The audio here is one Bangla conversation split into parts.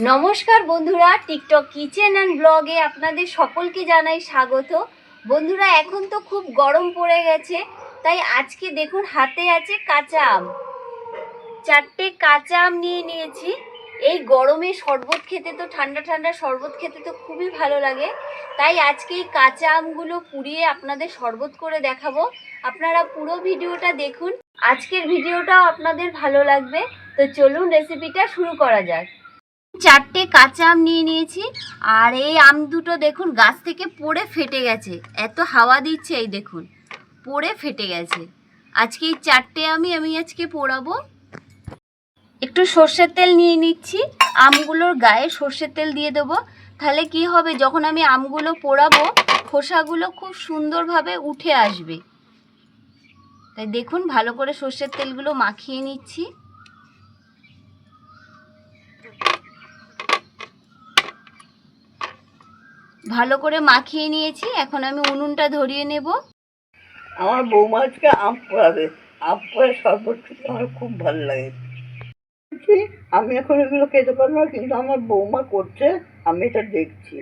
নমস্কার বন্ধুরা টিকটক কিচেন অ্যান্ড ব্লগে আপনাদের সকলকে জানাই স্বাগত। বন্ধুরা, এখন তো খুব গরম পড়ে গেছে, তাই আজকে দেখুন হাতে আছে কাঁচা আম। চারটে কাঁচা আম নিয়ে নিয়েছি। এই গরমে শরবত খেতে তো, ঠান্ডা ঠান্ডা শরবত খেতে তো খুবই ভালো লাগে। তাই আজকে এই কাঁচা আমগুলো পুড়িয়ে আপনাদের শরবত করে দেখাবো। আপনারা পুরো ভিডিওটা দেখুন। আজকের ভিডিওটাও আপনাদের ভালো লাগবে। তো চলুন রেসিপিটা শুরু করা যাক। চারটে কাঁচা আম নিয়ে নিয়েছি, আর এই আম দুটো দেখুন গাছ থেকে পড়ে ফেটে গেছে। এত হাওয়া দিচ্ছে এই দেখুন, পড়ে ফেটে গেছে। আজকে এই চারটে আমি আমি আজকে পোড়াবো। একটু সর্ষের তেল নিয়ে নিচ্ছি, আমগুলোর গায়ে সর্ষের তেল দিয়ে দেবো। তাহলে কি হবে, যখন আমি আমগুলো পোড়াবো, খোসাগুলো খুব সুন্দরভাবে উঠে আসবে। তাই দেখুন, ভালো করে সর্ষের তেলগুলো মাখিয়ে নিচ্ছি। ভালো করে মাখিয়ে নিয়েছি, এখন আমি উনুনটা ধরিয়ে নেব। আমার বৌমা আজকে আম পোড়াবে। আম পোড়া শরবত খেতে আমার খুব ভালো লাগে। আমি এখন এগুলো খেতে পারব না, কিন্তু আমার বৌমা করছে, আমি এটা দেখছি।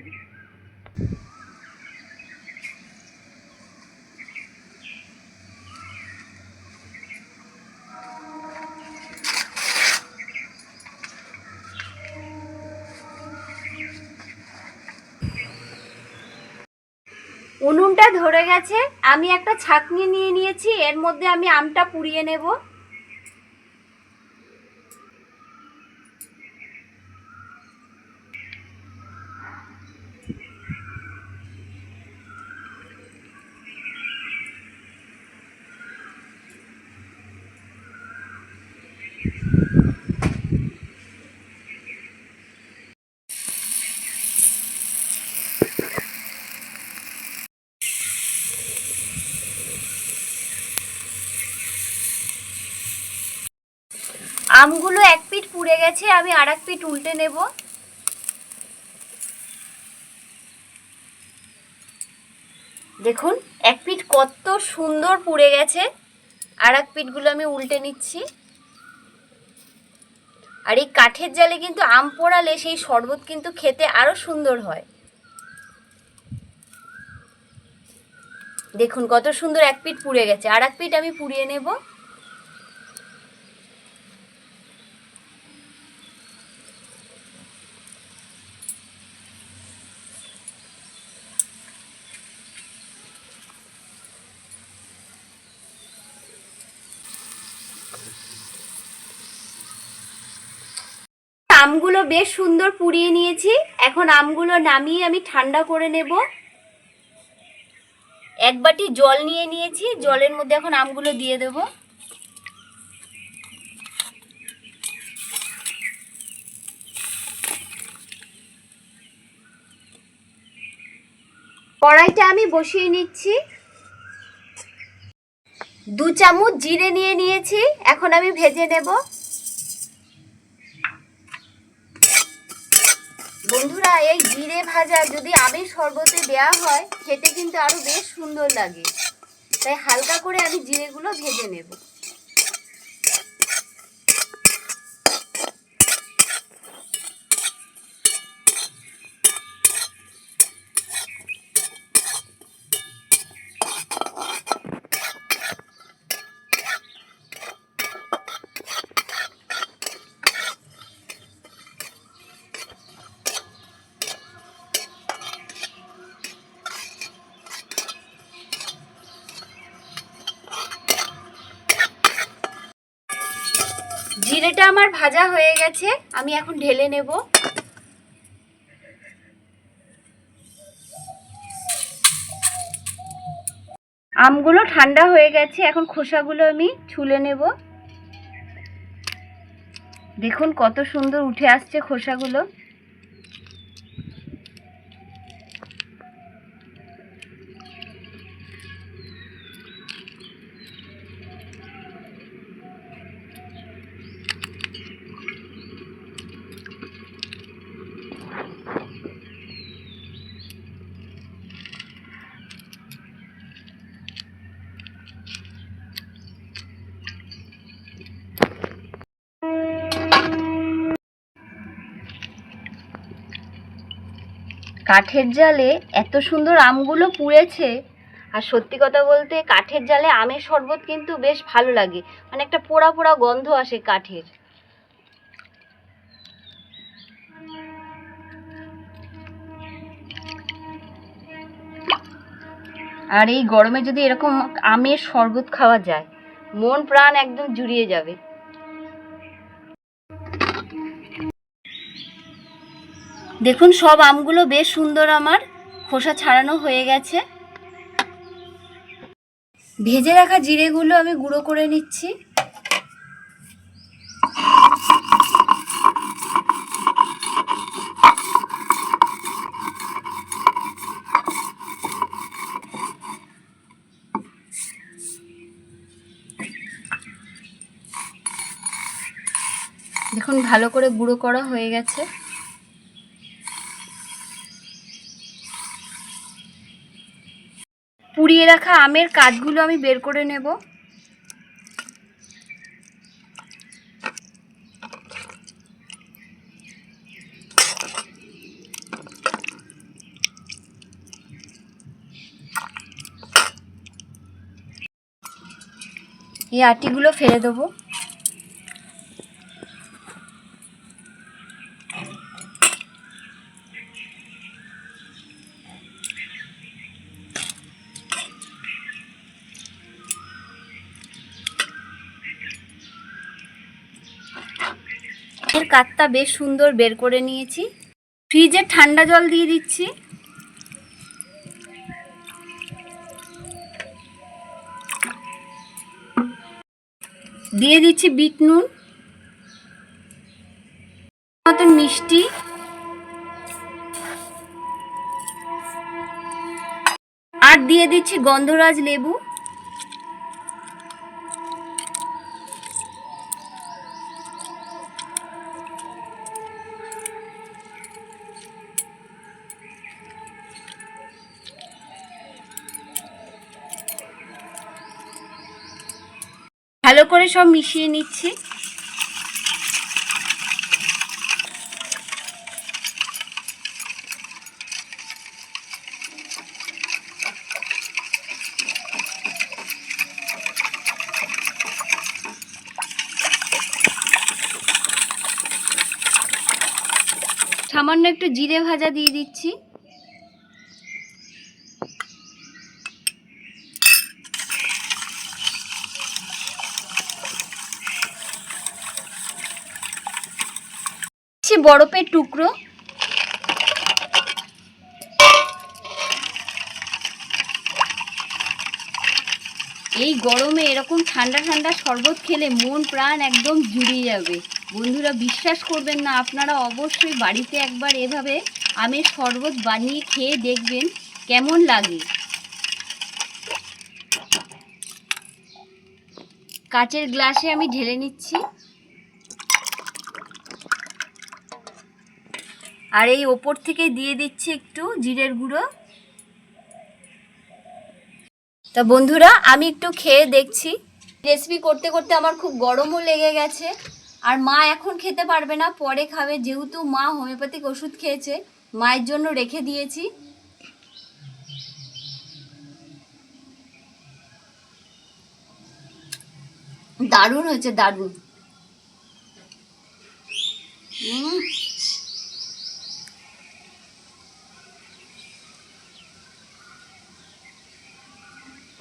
উনুনটা ধরে গেছে আমি একটা ছাঁকনি নিয়ে নিয়েছি এর মধ্যে আমি আমটা পুড়িয়ে নেব। আমগুলো এক পিঠ পুড়ে গেছে, আমি আর এক পিঠ উল্টে নেব। দেখুন, এক পিঠ কত সুন্দর পুড়ে গেছে আর এক পিঠগুলো আমি উল্টে নিচ্ছি। আর এই কাঠের জালে কিন্তু আম পোড়ালে সেই শরবত কিন্তু খেতে আরও সুন্দর হয়। দেখুন, কত সুন্দর এক পিঠ পুড়ে গেছে আর এক পিঠ আমি পুড়িয়ে নেব আমগুলো বেশ সুন্দর পুড়িয়ে নিয়েছি। এখন আমগুলো নামিয়ে আমি ঠান্ডা করে নেব। এক বাটি জল নিয়ে নিয়েছি। জলের মধ্যে এখন আমগুলো দিয়ে দেব। কড়াইটা আমি বসিয়ে নিচ্ছি। দু চামচ জিরে নিয়ে নিয়েছি। এখন আমি ভেজে নেব। বন্ধুরা, এই জিরে ভাজা যদি আমের শরবতে দেওয়া হয়, খেতে কিন্তু আরও বেশ সুন্দর লাগে। তাই হালকা করে আমি জিরেগুলো ভেজে নেব। জিরেটা আমার ভাজা হয়ে গেছে, আমি এখন ঢেলে নেব। আমগুলো ঠান্ডা হয়ে গেছে, এখন খোসাগুলো আমি ছুলে নেব। দেখুন কত সুন্দর উঠে আসছে খোসাগুলো। কাঠের জালে এত সুন্দর আমগুলো পুড়েছে। আর সত্যি কথা বলতে কাঠের জালে আমের শরবত কিন্তু বেশ ভালো লাগে। মানে একটা পোড়া পোড়া গন্ধ আসে কাঠের। আর এই গরমে যদি এরকম আমের শরবত খাওয়া যায়, মন প্রাণ একদম জুড়িয়ে যাবে। দেখুন, সব আমগুলো বেশ সুন্দর আমার। খোসা ছাড়ানো হয়ে গেছে। ভেজে রাখা জিরেগুলো আমি গুঁড়ো করে নিচ্ছি। দেখুন, ভালো করে গুঁড়ো করা হয়ে গেছে। পুড়িয়ে রাখা আমের কাঠগুলো আমি বের করে নেব। এই আটিগুলো ফেলে দেবো। কাঠটা বেশ সুন্দর বের করে নিয়েছি। ফ্রিজে ঠান্ডা জল দিয়ে দিচ্ছি। দিয়ে দিচ্ছি বিট নুন। মতন মিষ্টি। আর দিয়ে দিচ্ছি গন্ধরাজ লেবু। ভালো করে সব মিশিয়ে নিচ্ছি। সামান্য একটু জিরে ভাজা দিয়ে দিচ্ছি। বরফের টুকরো। এই গরমে এরকম ঠান্ডা ঠান্ডা শরবত খেলে মন, প্রাণ একদম জুড়িয়ে যাবে। বন্ধুরা, বিশ্বাস করবেন না, আপনারা অবশ্যই বাড়িতে একবার এভাবে আমের শরবত বানিয়ে খেয়ে দেখবেন কেমন লাগে। কাচের গ্লাসে আমি ঢেলে নিচ্ছি। আর এই ওপর থেকে দিয়ে দিচ্ছি একটু জিরের গুঁড়ো। তা বন্ধুরা, আমি একটু খেয়ে দেখছি। রেসিপি করতে করতে আমার খুব গরমও লেগে গেছে। আর মা এখন খেতে পারবে না, পরে খাবে। যেহেতু মা হোমিওপ্যাথিক ওষুধ খেয়েছে, মায়ের জন্য রেখে দিয়েছি। দারুণ হয়েছে, দারুণ।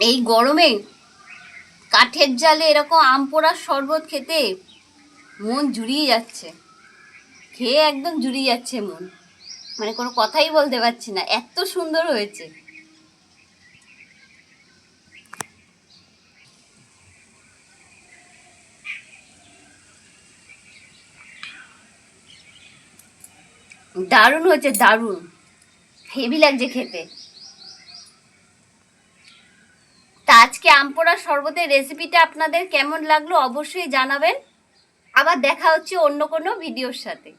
এই গরমে কাঠের জালে এরকম আম পোড়ার শরবত খেতে মন জুড়িয়ে যাচ্ছে। খেয়ে একদম জুড়িয়ে যাচ্ছে মন। মানে কোনো কথাই বলতে পারছি না। এত সুন্দর হয়েছে। দারুণ হয়েছে, দারুণ। হেভি লাগছে খেতে তা আজকে আম পোড়া শরবতের রেসিপিটা আপনাদের কেমন লাগল অবশ্যই জানাবেন। আবার দেখা হচ্ছে অন্য কোনো ভিডিওর সাথে।